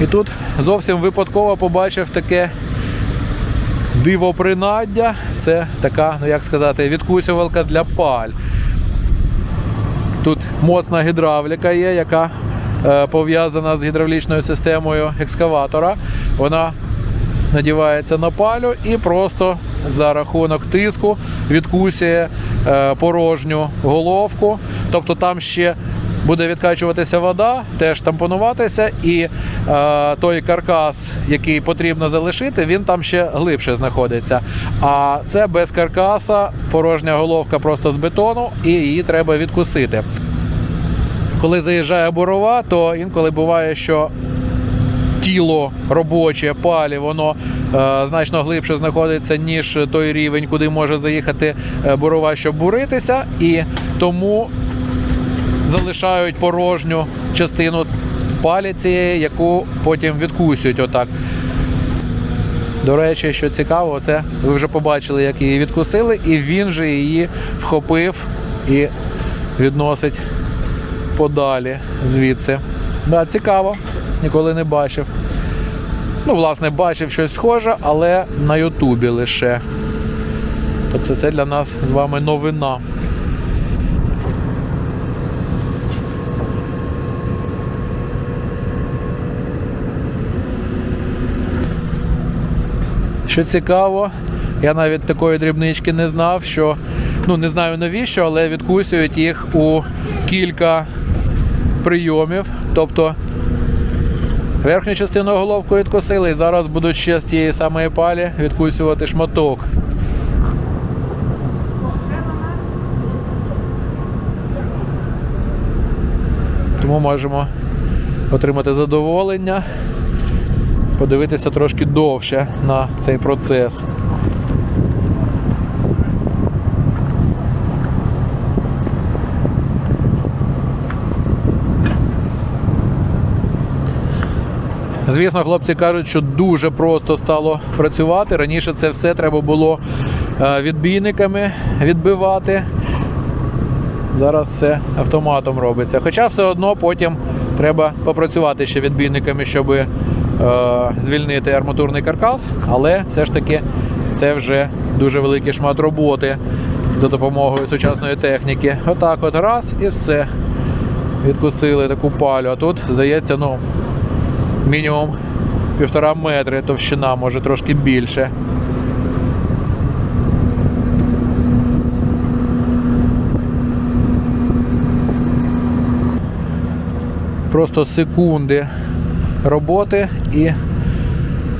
І тут зовсім випадково побачив таке дивопринаддя. Це така, ну як сказати, відкусювалка для паль. Тут моцна гідравліка є, яка е, пов'язана з гідравлічною системою екскаватора. Вона надівається на палю і просто за рахунок тиску відкусює е, порожню головку. Тобто там ще буде відкачуватися вода, теж тампонуватися, і той каркас, який потрібно залишити, він там ще глибше знаходиться. А це без каркаса, порожня головка просто з бетону, і її треба відкусити. Коли заїжджає бурова, то інколи буває, що тіло робоче, палі, воно е, значно глибше знаходиться, ніж той рівень, куди може заїхати е, бурова, щоб буритися, і тому залишають порожню частину палі цієї, яку потім відкусюють отак. До речі, що цікаво, це ви вже побачили, як її відкусили, і він же її вхопив і відносить подалі звідси. Да, цікаво, ніколи не бачив. Ну, власне, бачив щось схоже, але на Ютубі лише. Тобто це для нас з вами новина. Що цікаво, я навіть такої дрібнички не знав, що ну не знаю навіщо, але відкусюють їх у кілька прийомів. Тобто верхню частину головку відкусили і зараз будуть ще з тієї самої палі відкусювати шматок. Тому можемо отримати задоволення, подивитися трошки довше на цей процес. Звісно, хлопці кажуть, що дуже просто стало працювати. Раніше це все треба було е, відбійниками відбивати. Зараз це автоматом робиться. Хоча все одно потім треба попрацювати ще відбійниками, щоб звільнити арматурний каркас, але все ж таки це вже дуже великий шмат роботи за допомогою сучасної техніки. Отак от раз і все. Відкусили таку палю. А тут, здається, ну, мінімум півтора метри товщина, може трошки більше. Просто секунди роботи і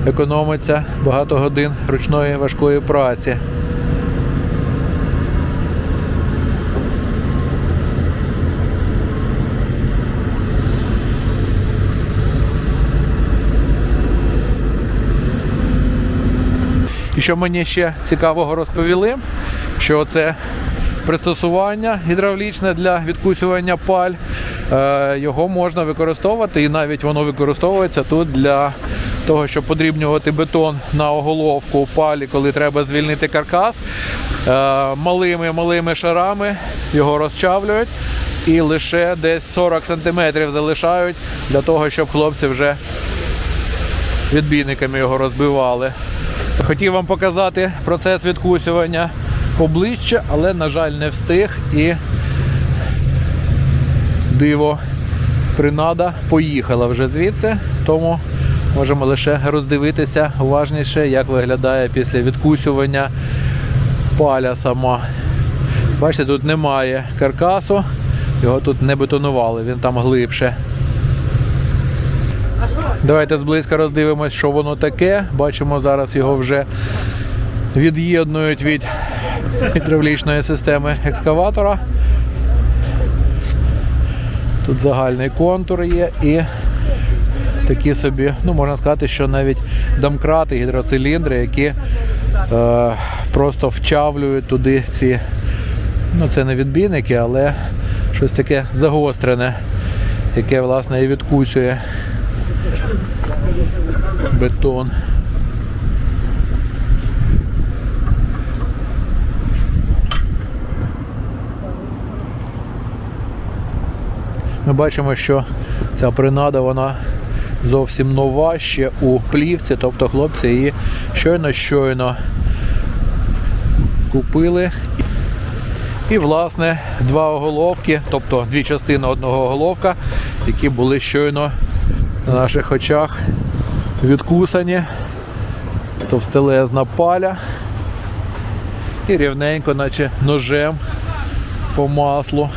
економиться багато годин ручної важкої праці. І що мені ще цікавого розповіли, що це пристосування гідравлічне для відкусювання паль. Е, Його можна використовувати, і навіть воно використовується тут для того, щоб подрібнювати бетон на оголовку палі, коли треба звільнити каркас. Е, Малими малими шарами його розчавлюють і лише десь 40 см залишають для того, щоб хлопці вже відбійниками його розбивали. Хотів вам показати процес відкусювання поближче, але, на жаль, не встиг і диво принада поїхала вже звідси, тому можемо лише роздивитися уважніше, як виглядає після відкусювання паля сама. Бачите, тут немає каркасу, його тут не бетонували, він там глибше. Давайте зблизька роздивимось, що воно таке. Бачимо, зараз його вже від'єднують від гідравлічної системи екскаватора. Тут загальний контур є і такі собі, ну можна сказати, що навіть домкрати, гідроциліндри, які е, просто вчавлюють туди ці, ну це не відбійники, але щось таке загострене, яке власне і відкусює бетон. Ми бачимо, що ця принада вона зовсім нова, ще у плівці. Тобто хлопці її щойно-щойно купили. І, власне, два оголовки, тобто дві частини одного оголовка, які були щойно на наших очах відкусані. Товстелезна паля. І рівненько, наче ножем по маслу